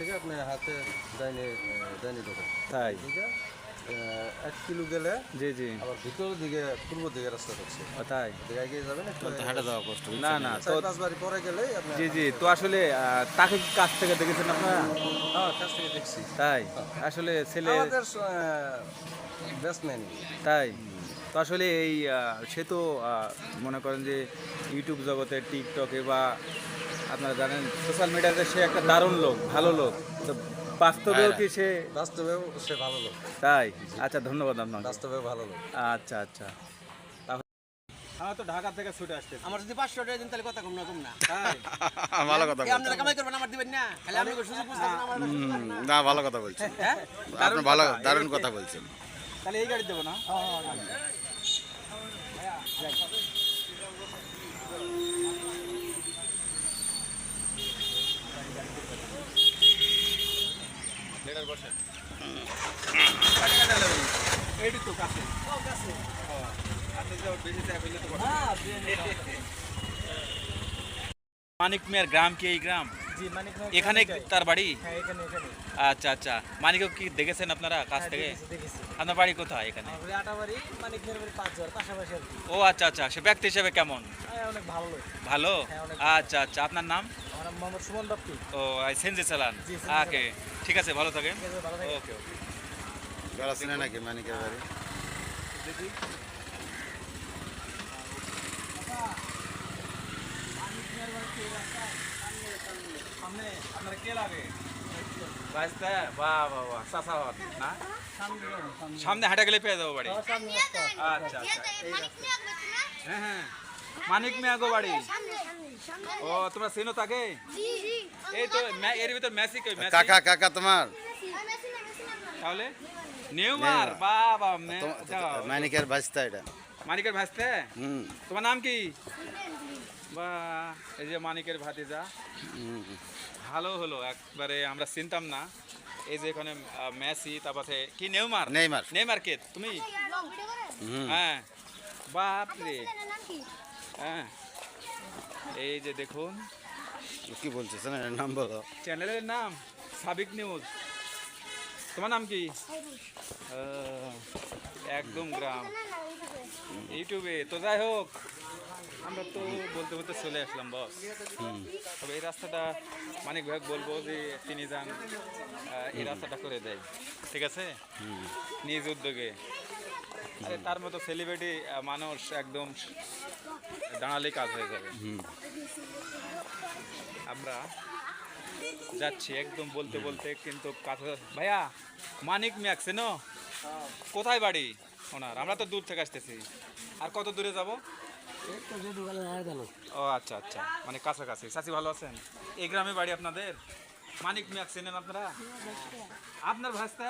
থেকে আপনি হাতে ডাইনে ডাইনে ঢোকেন তাই? ঠিক এক কিলো গেলে জি জি। আবার ভিতরের দিকে পূর্ব দিকে রাস্তা ও, তাই? এগিয়ে যাবেন একটু হাঁটা যাওয়া কষ্ট না না তো চার পাঁচ বাড়ি পরে গেলে আপনি জি জি তো আসলে তাকে কি কাছ থেকে দেখেছেন আপনারা? হ্যাঁ কাছ থেকে দেখছি। তাই? আসলে ছেলে আমাদের ব্যাটসম্যান তাই? তো আসলে এই সে তো মনে করেন যে ইউটিউব জগতে টিকটকে বা আপনারা জানেন সোশ্যাল মিডিয়াতে সে একটা দারুণ লোক ভালো লোক। তো বাস্তবেও কি সে বাস্তবেও সে ভালো লোক। তাই? আচ্ছা ধন্যবাদ আপনার বাস্তবেও ভালো লোক। আচ্ছা আচ্ছা। তাহলে আমরা তো ঢাকা থেকে ছুটে আসতে আমার যদি পাঁচশো টাকা দিন তাহলে কথা কম না কম না। ভালো কথা এই আপনারা কামাই করবেন আমার দিবেন না। খালি আপনি সুযোগ বুঝতেছেন না। ভালো কথা বলছেন। হ্যাঁ? আপনি ভালো দারুণ কথা বলছেন। তাহলে এই গাড়ি দেবো না? এইটি কাছে আপনি যে বেশি চাই ফেললে তো মানিক মিয়ার গ্রাম কি এই গ্রাম এখানে তার বাড়ি আচ্ছা আচ্ছা। মানিক কি দেখেছেন আপনারা কাছ থেকে? আপনার বাড়ি কোথায় এখানে? ও আচ্ছা আচ্ছা। সে ব্যক্তি হিসেবে কেমন? অনেক ভালো ভালো? হ্যাঁ, আচ্ছা আচ্ছা। আপনার নাম? আমার নাম মোহাম্মদ ও সেনজে চালান ওকে। ঠিক আছে ভালো থাকেন। ঠিক আছে, ভালো থাকেন। ওকে ওকে। যারা চিনে নাকি মানিকের বাড়ি? সামনে আপনার কে লাগে রাস্তা বাহ বাহ বাহ চাষা হন না সামনে হাঁটা গেলে পেয়ে যাব বাড়ি আচ্ছা আচ্ছা এই রাস্তা। হ্যাঁ হ্যাঁ মানিক মিয়া গো বাড়ি ও তোমরা চিনো তাকে এই তো মে- এর ভিতর মেসি কই মেসি কাকা কাকা তোমার তাহলে নিউমার মে- মানিকের ভাইস্তা এটা। মানিকের ভাসতে? হুম। তোমার নাম কি? বা এই যে মানিকের ভাতিজা। ভালো হলো একবারে আমরা চিনতাম না। এই যে এখানে মেসি তারপরে কি নেইমার? নেইমার। নেইমার কে? তুমি? হ্যাঁ। বাপ রে হ্যাঁ। এই যে দেখুন। কি বলছিস? নাম বলো। চ্যানেলের নাম সাবিক নিউজ। তোমার নাম কি? একদম গ্রাম। ইউটিউবে। তো যাই হোক আমরা তো বলতে বলতে চলে আসলাম বস। তবে এই রাস্তাটা মানিক ভাই বলব যে তিনি যান এই রাস্তাটা করে দেয়। ঠিক আছে? নিজ উদ্যোগে। আরে তার মতো সেলিব্রিটি মানুষ একদম দাঁড়ালেই কাজ হয়ে যাবে। আমরা যাচ্ছি একদম বলতে বলতে, কিন্তু ভাইয়া, মানিক মিয়াক চেনো কোথায় বাড়ি ওনার? আমরা তো দূর থেকে আসতেছি। আর কত দূরে যাব? ও আচ্ছা আচ্ছা। মানে কাছাকাছি। চাচি ভালো আছেন? এই গ্রামে বাড়ি আপনাদের? মানিক মিয়াক চেনেন আপনারা? আপনার ভাস্তা?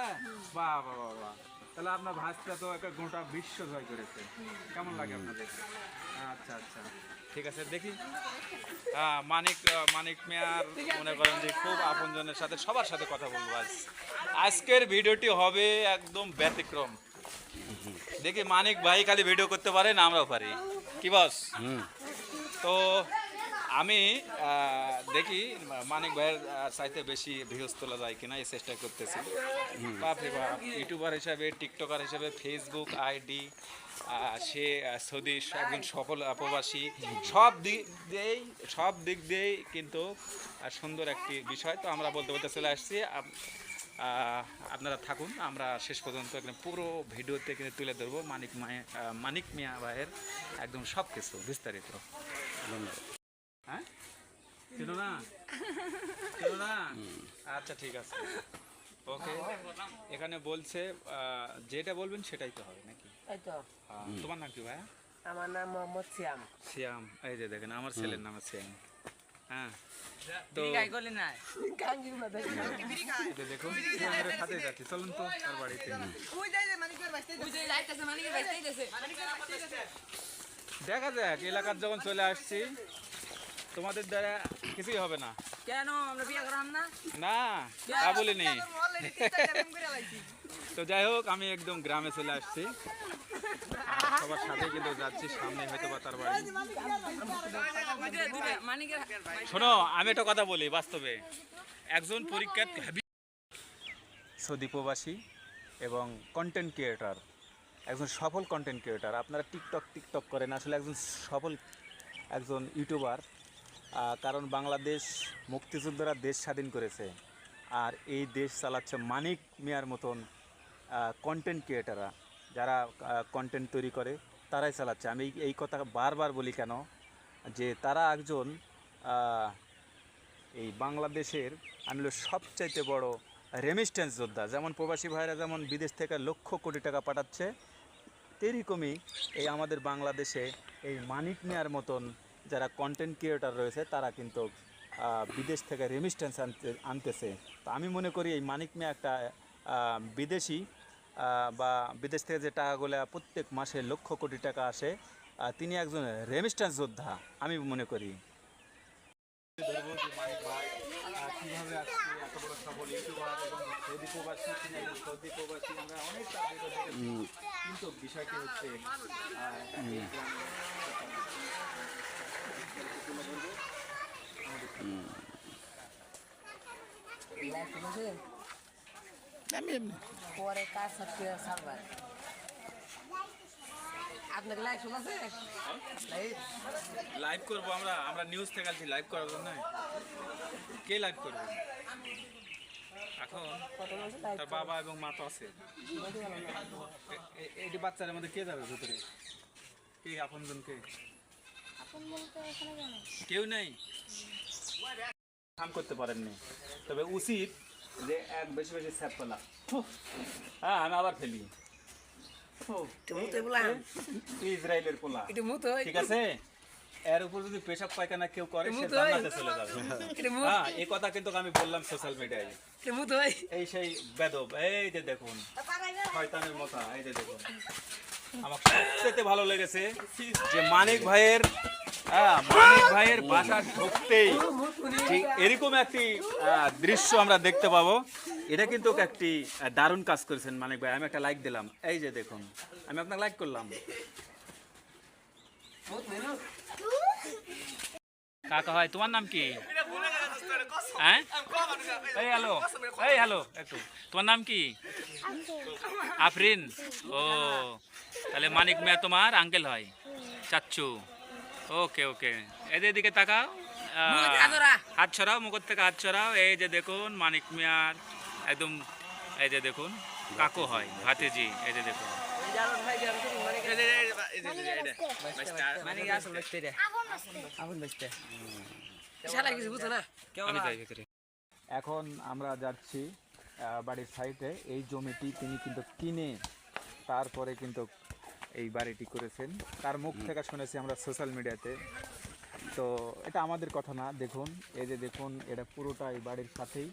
বাহ বাহ বাহ। তাহলে আপনার ভাস্তা তো একটা গোটা বিশ্ব জয় করেছে। কেমন লাগে আপনাদের? আচ্ছা আচ্ছা। ঠিক আছে দেখি। মানিক মানিক মিয়ার মনে করেন যে খুব আপনজনের সাথে সবার সাথে কথা বলব আজ। আজকের ভিডিওটি হবে একদম ব্যতিক্রম। দেখি মানিক ভাই খালি ভিডিও করতে পারে না আমরাও পারি। কি বস? তো আমি দেখি মানিক ভাইয়ের চাইতে বেশি ভিউজ তোলা যায় কিনা এই চেষ্টা করতেছি। ইউটিউবার হিসাবে টিকটকার হিসাবে ফেসবুক আইডি সে সৌদি একজন সফল প্রবাসী। সব দিক দিয়েই সব দিক দিয়েই কিন্তু সুন্দর একটি বিষয়। তো আমরা বলতে বলতে চলে আসছি। আপনারা থাকুন আমরা শেষ পর্যন্ত একদম পুরো ভিডিওতে কিন্তু তুলে ধরবো। মানিক মায়ের মানিক মিয়া ভাইয়ের একদম সব কিছু বিস্তারিত হ্যাঁ? ছিল না? ছিল না? আচ্ছা ঠিক আছে। ওকে। এখানে বলছে যেটা বলবেন সেটাই তো হবে নাকি? এই তো। আহ, তোমার নাম কি ভাইয়া আমার নাম মোহাম্মদ সিয়াম এই যে দেখেন আমার ছেলের নাম আছে হ্যাঁ তো দেখি এই যে দেখুন শ্যামের সাথে যাচ্ছি চলুন তো তার বাড়িতে দেখা যাক এলাকার যখন চলে আসছি তোমাদের দ্বারা কিছুই হবে না কেন আমরা বিয়ে করাম না না তা বলিনি তো যাই হোক আমি একদম গ্রামে চলে আসছি সবার সাথে কিন্তু যাচ্ছি সামনে হয়তো বা তার বাড়ি। শোনো, আমি একটা কথা বলি বাস্তবে। একজন পরীক্ষার্থী সৌদি প্রবাসী এবং কন্টেন্ট ক্রিয়েটর একজন সফল কন্টেন্ট ক্রিয়েটার আপনারা টিকটক টিকটক করেন। আসলে একজন সফল একজন ইউটিউবার কারণ বাংলাদেশ মুক্তিযোদ্ধারা দেশ স্বাধীন করেছে। আর এই দেশ চালাচ্ছে মানিক মিয়ার মতন কন্টেন্ট ক্রিয়েটাররা যারা কন্টেন্ট তৈরি করে, তারাই চালাচ্ছে। আমি এই- কথা বারবার বলি কেন? যে তারা একজন এই বাংলাদেশের আমি সবচাইতে বড় রেমিস্ট্যান্স যোদ্ধা। যেমন প্রবাসী ভাইরা যেমন বিদেশ থেকে লক্ষ কোটি টাকা পাঠাচ্ছে তেরকমই এই আমাদের বাংলাদেশে এই মানিক নেয়ার মতন যারা কন্টেন্ট ক্রিয়েটার রয়েছে, তারা কিন্তু বিদেশ থেকে রেমিস্ট্যান্স আনতে আনতেছে। তো আমি মনে করি এই মানিক মিয়া একটা বিদেশি বা বিদেশ থেকে যে টাকাগুলো প্রত্যেক মাসে লক্ষ কোটি টাকা আসে তিনি একজন রেমিস্ট্যান্স যোদ্ধা আমি মনে করি ধরবো যে মানিক ভাই আহ, কীভাবে আজকে এত বড় সফল ইউটিউবার এবং সৌদি প্রবাসী তিনি একজন সৌদি প্রবাসী আমরা অনেক তার ভিডিও দেখেছি। কিন্তু বিষয়টি হচ্ছে আহ, এই গ্রামে লাইট আছে আমি এমনি পরে কাজ সাথে সারবার আপনাকে লাইট আছে? লাইভ করব আমরা আমরা নিউজ থেকে আছি লাইভ করার জন্য। কে লাইভ করবে? এখন তার বাবা এবং মা তো আছে। এটি বাচ্চাদের মধ্যে কে যাবে ভিতরে? কে আপনজন কে? কেউ নেই। কাম করতে পারেননি। তবে উচিত যে এক বেশি বেশি স্যাপ পেলা হ্যাঁ আমি আবার ফেলি। বললাম ইসরায়েলের পোলা। একটু মুত হয় ঠিক আছে? এর উপর যদি পেশাব পায়খানা কেউ করে সে জান্নাতে চলে যাবে। হ্যাঁ এই কথা কিন্তু আমি বললাম সোশ্যাল মিডিয়ায় এই সেই বেদব এই যে দেখুন শয়তানের মতো এই যে দেখুন। আমার সবচেয়ে ভালো লেগেছে যে মানিক ভাইয়ের হ্যাঁ মানিক ভাইয়ের বাসা ঢুকতেই ঠিক এরকম একটি দৃশ্য আমরা দেখতে পাবো। এটা কিন্তু একটি দারুণ কাজ করেছেন মানিক ভাই। আমি একটা লাইক দিলাম। এই যে দেখুন, আমি আপনাকে লাইক করলাম। কাকা ভাই, তোমার নাম কি? হ্যাঁ? এই হ্যালো এই হ্যালো একটু। তোমার নাম কি? আফরিন। ও, তাহলে মানিক মিয়া তোমার আঙ্কেল হয়। চাচ্চু। ওকে ওকে এদের দিকে তাকাও। হাত ছড়াও মুখের থেকে হাত ছড়াও এই যে দেখুন মানিক মিয়ার একদম এই যে দেখুন কাকু হয় ভাতিজি এই যে দেখুন। মানে এখন আমরা যাচ্ছি বাড়ির সাইডে এই জমিটি তিনি কিন্তু কিনে তারপরে কিন্তু এই বাড়িটি করেছেন। তার মুখ থেকে শুনেছি আমরা সোশ্যাল মিডিয়াতে। তো এটা আমাদের কথা না দেখুন এই যে দেখুন এটা পুরোটা এই বাড়ির সাথেই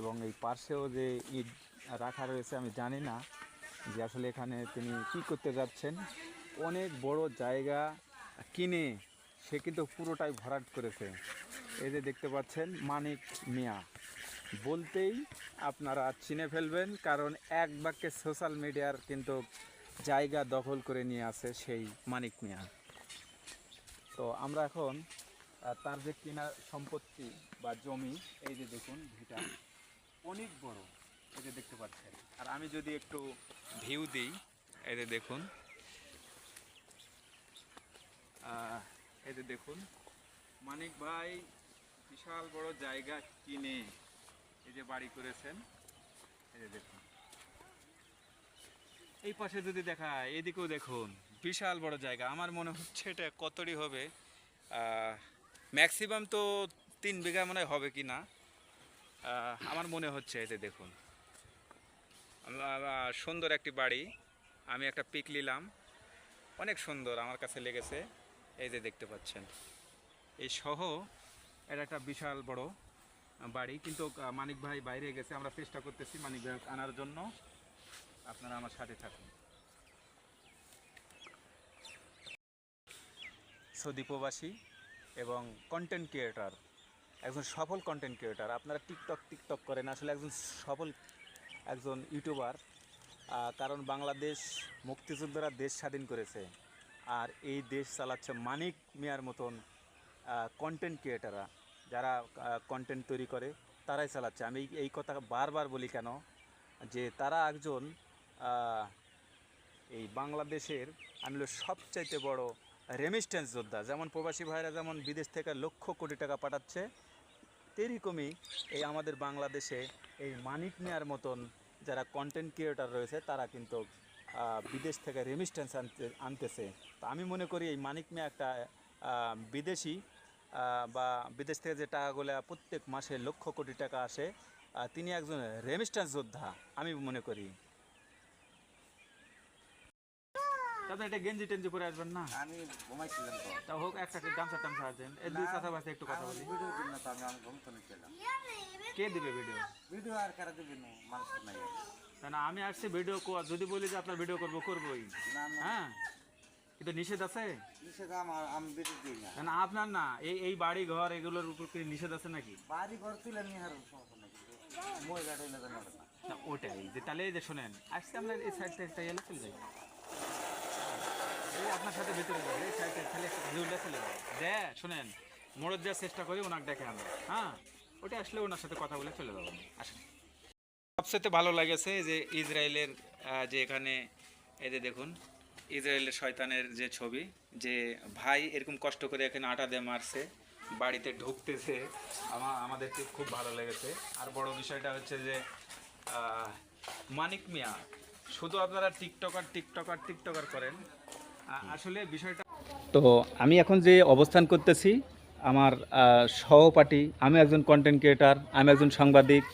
এবং এই পাশেও যে ইট রাখা রয়েছে আমি জানি না যে আসলে এখানে তিনি কি করতে যাচ্ছেন। অনেক বড় জায়গা কিনে সে কিন্তু পুরোটাই ভরাট করেছে। এই যে দেখতে পাচ্ছেন মানিক মিয়া। বলতেই আপনারা চিনে ফেলবেন কারণ এক বাক্যে সোশ্যাল মিডিয়ার কিন্তু জায়গা দখল করে নিয়ে আছে সেই মানিক মিয়া। তো আমরা এখন তার যে কেনা সম্পত্তি বা জমি, এই যে দেখুন ভিটা, অনেক বড়, এই যে দেখতে পাচ্ছেন। আর আমি যদি একটু ভিউ দিই, এই যে দেখুন এই যে দেখুন, মানিক ভাই বিশাল বড় জায়গা কিনে এই যে বাড়ি করেছেন। এই যে দেখুন। এই পাশে যদি দেখা এদিকেও দেখুন, বিশাল বড় জায়গা। আমার মনে হচ্ছে এটা কতটি হবে? ম্যাক্সিমাম তো তিন বিঘা মনে হবে কি না? আমার মনে হচ্ছে যে দেখুন। সুন্দর একটি বাড়ি। আমি একটা পিক নিলাম। অনেক সুন্দর আমার কাছে লেগেছে। এই যে দেখতে পাচ্ছেন। এই সহ এটা একটা বিশাল বড় বাড়ি। কিন্তু মানিক ভাই বাইরে গেছে। আমরা চেষ্টা করতেছি মানিক ভাই আনার জন্য। আপনারা আমার সাথে থাকুন। সৌদি প্রবাসী এবং কন্টেন্ট ক্রিয়েটার একজন সফল কন্টেন্ট ক্রিয়েটার আপনারা টিকটক টিকটক করেন। আসলে একজন সফল একজন ইউটিউবার কারণ বাংলাদেশ মুক্তিযোদ্ধারা দেশ স্বাধীন করেছে। আর এই দেশ চালাচ্ছে মানিক মিয়ার মতন কন্টেন্ট ক্রিয়েটাররা যারা কন্টেন্ট তৈরি করে, তারাই চালাচ্ছে। আমি এই- কথা বারবার বলি কেন? যে তারা একজন এই বাংলাদেশের আমি সবচাইতে বড় রেমিস্ট্যান্স যোদ্ধা। যেমন প্রবাসী ভাইরা যেমন বিদেশ থেকে লক্ষ কোটি টাকা পাঠাচ্ছে তেরকমই এই আমাদের বাংলাদেশে এই মানিক নেয়ার মতন যারা কন্টেন্ট ক্রিয়েটার রয়েছে, তারা কিন্তু বিদেশ থেকে রেমিস্ট্যান্স আনতে, আনতেছে। তো আমি মনে করি এই মানিক মিয়া একটা বিদেশি বা বিদেশ থেকে যে টাকাগুলো প্রত্যেক মাসে লক্ষ কোটি টাকা আসে তিনি একজন রেমিস্ট্যান্স যোদ্ধা, আমি মনে করি। গেঞ্জি টেঞ্জি করে আসবেন না? আমি ঘুমাইছিলাম তো। তা হোক একটা গামছা টামছা আসবেন এই দুই কথা বাসে একটু কথা বলি। ভিডিও দিন না তো আমি আমি ঘুম তো নিচ্ছিলাম কে দিবে ভিডিও? ভিডিও আর কারা দিবি না? মানুষ তো নাই। না আমি আসছি ভিডিও যদি বলি যে আপনার ভিডিও করব করবোই। হ্যাঁ? কিন্তু নিষেধ আছে? নিষেধ আমার আমি ভিডিও দিই না। না, না আপনার না এই এই বাড়ি ঘর এগুলোর উপর কি নিষেধ আছে নাকি? বাড়ি ঘর তুলে নিয়ে সমস্যা মই গাড়ি নড়ে না। ওটাই। যে তাহলে এই যে শোনেন আজকে আমরা এই সাইডটা একটা এলে চলে যাই। আপনার সাথে ভিতরে এই সাইডটা ছেলে ভিউটা চলে যাই যে শোনেন মোড়ক দেওয়ার চেষ্টা করি, ওনাকে দেখে আমরা হ্যাঁ? ওটা আসলে ওনার সাথে কথা বলে চলে যাব। আসেন। সবচেয়ে ভালো লাগেছে যে ইসরায়েলের যে এখানে, এই যে দেখুন, ইসরায়েলের শয়তানের যে ছবি, যে ভাই এরকম কষ্ট করে এখানে আটা দিয়ে মারছে, বাড়িতে ঢুকতেছে, আমা, আমাদেরকে খুব ভালো লেগেছে। আর বড় বিষয়টা হচ্ছে যে মানিক মিয়া, শুধু আপনারা টিকটকার টিকটকার টিকটকার করেন আসলে বিষয়টা তো আমি এখন যে অবস্থান করতেছি, আমার সহপাঠী, আমি একজন কন্টেন্ট ক্রিয়েটার আমি একজন সাংবাদিক,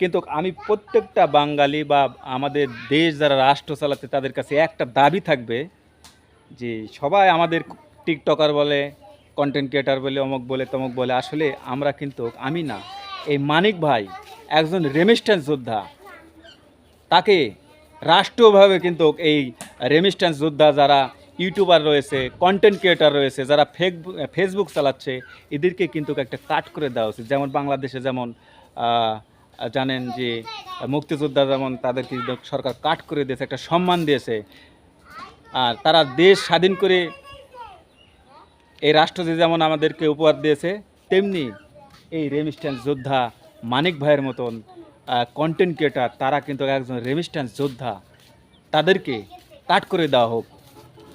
কিন্তু আমি প্রত্যেকটা বাঙালি বা আমাদের দেশ যারা রাষ্ট্র চালাতে তাদের কাছে একটা দাবি থাকবে যে সবাই আমাদের টিকটকার বলে কন্টেন্ট ক্রিয়েটার বলে, অমুক বলে, তমক বলে, আসলে আমরা কিন্তু, আমি না। এই মানিক ভাই একজন রেমিস্ট্যান্স যোদ্ধা। তাকে রাষ্ট্রীয়ভাবে কিন্তু এই রেমিস্ট্যান্স যোদ্ধা যারা ইউটিউবার রয়েছে কন্টেন্ট ক্রিয়েটার রয়েছে, যারা ফেক ফেসবুক চালাচ্ছে, এদেরকে কিন্তু একটা কাট করে দেওয়া উচিত। যেমন বাংলাদেশে যেমন জানেন যে মুক্তিযোদ্ধা যেমন তাদেরকে সরকার কাট করে দিয়েছে, একটা সম্মান দিয়েছে। আর তারা দেশ স্বাধীন করে এই রাষ্ট্র যে যেমন আমাদেরকে উপহার দিয়েছে, তেমনি এই রেমিস্ট্যান্স যোদ্ধা মানিক ভাইয়ের মতন কন্টেন্ট ক্রিয়েটার তারা কিন্তু একজন রেমিস্ট্যান্স যোদ্ধা, তাদেরকে কাট করে দেওয়া হোক।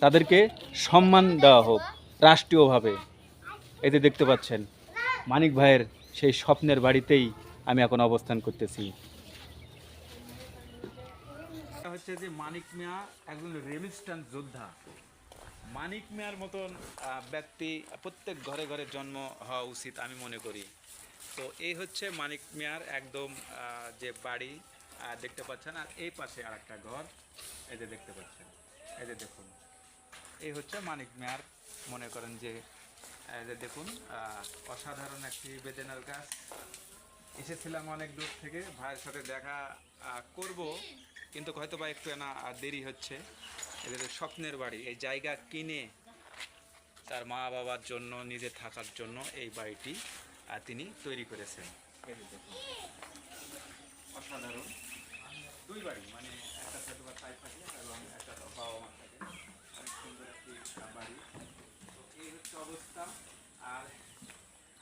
তাদেরকে সম্মান দেওয়া হোক, রাষ্ট্রীয়ভাবে। এতে দেখতে পাচ্ছেন, মানিক ভাইয়ের সেই স্বপ্নের বাড়িতেই আমি এখন অবস্থান করতেছি। হচ্ছে যে মানিক মিয়া একজন রেমিস্ট্যান্স যোদ্ধা। মানিক মিয়ার মতন ব্যক্তি প্রত্যেক ঘরে ঘরে জন্ম হওয়া উচিত আমি মনে করি। তো এই হচ্ছে মানিক মিয়ার একদম যে বাড়ি দেখতে পাচ্ছেন, আর এই পাশে আর ঘর, এই যে দেখতে পাচ্ছেন, এই যে দেখুন। এই হচ্ছে মানিক মেয়ার মনে করেন যে দেখুন অসাধারণ একটি বেদেনার গাছ। এসেছিলাম অনেক দূর থেকে, ভাইয়ের সাথে দেখা করব, কিন্তু হয়তো বা একটু না দেরি হচ্ছে। এদের স্বপ্নের বাড়ি, এই জায়গা কিনে তার মা বাবার জন্য, নিজে থাকার জন্য এই বাড়িটি তিনি তৈরি করেছেন। অসাধারণ। দুই বাড়ি মানে একটা হয়তো বা তাই থাকে এবং একটা বাবা মা থাকে অনেক সুন্দর একটি আহ, বাড়ি তো এই হচ্ছে অবস্থা। আর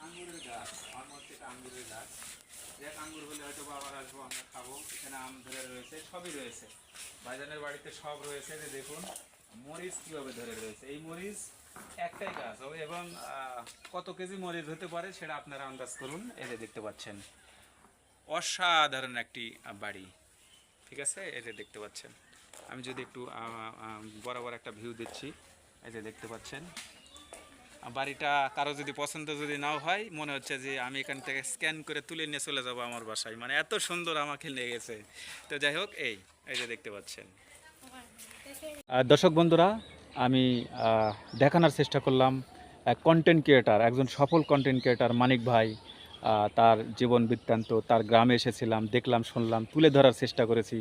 আঙ্গুরের গাছ, আমার মধ্যে এটা আঙ্গুরের গাছ। এক আঙ্গুর হলে হয়তো আবার আসব, আমরা খাব। এখানে আম ধরে রয়েছে, সবই রয়েছে। ভাইজানের বাড়িতে সব রয়েছে, যে দেখুন, মরিচ কীভাবে ধরে রয়েছে। এই মরিচ একটাই গাছ এবং কত কেজি মরিচ হতে পারে সেটা আপনারা আন্দাজ করুন যে দেখতে পাচ্ছেন। অসাধারণ একটি বাড়ি, ঠিক আছে? যে দেখতে পাচ্ছেন। আমি যদি একটু বরাবর একটা ভিউ দিচ্ছি যে দেখতে পাচ্ছেন। বাড়িটা কারও যদি পছন্দ যদি নাও হয়, মনে হচ্ছে যে আমি এখান থেকে স্ক্যান করে তুলে নিয়ে চলে যাব আমার বাসায়। মানে এত সুন্দর আমাকে লেগেছে তো যাই হোক, এই এই যে দেখতে পাচ্ছেন। দর্শক বন্ধুরা, আমি দেখানোর চেষ্টা করলাম কন্টেন্ট ক্রিয়েটার একজন সফল কন্টেন্ট ক্রিয়েটার মানিক ভাই তার জীবন বৃত্তান্ত, তার গ্রামে এসেছিলাম, দেখলাম, শুনলাম, তুলে ধরার চেষ্টা করেছি।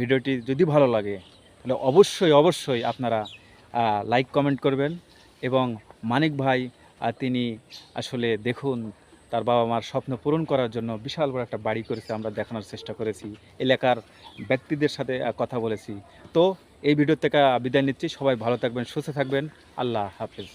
ভিডিওটি যদি ভালো লাগে, তাহলে অবশ্যই অবশ্যই আপনারা লাইক কমেন্ট করবেন এবং মানিক ভাই তিনি আসলে দেখুন, তার বাবা মার স্বপ্ন পূরণ করার জন্য বিশাল বড় একটা বাড়ি করেছে, আমরা দেখানোর চেষ্টা করেছি, এলাকার ব্যক্তিদের সাথে কথা বলেছি। তো এই ভিডিও থেকে বিদায় নিচ্ছি, সবাই ভালো থাকবেন, সুস্থ থাকবেন, আল্লাহ হাফেজ।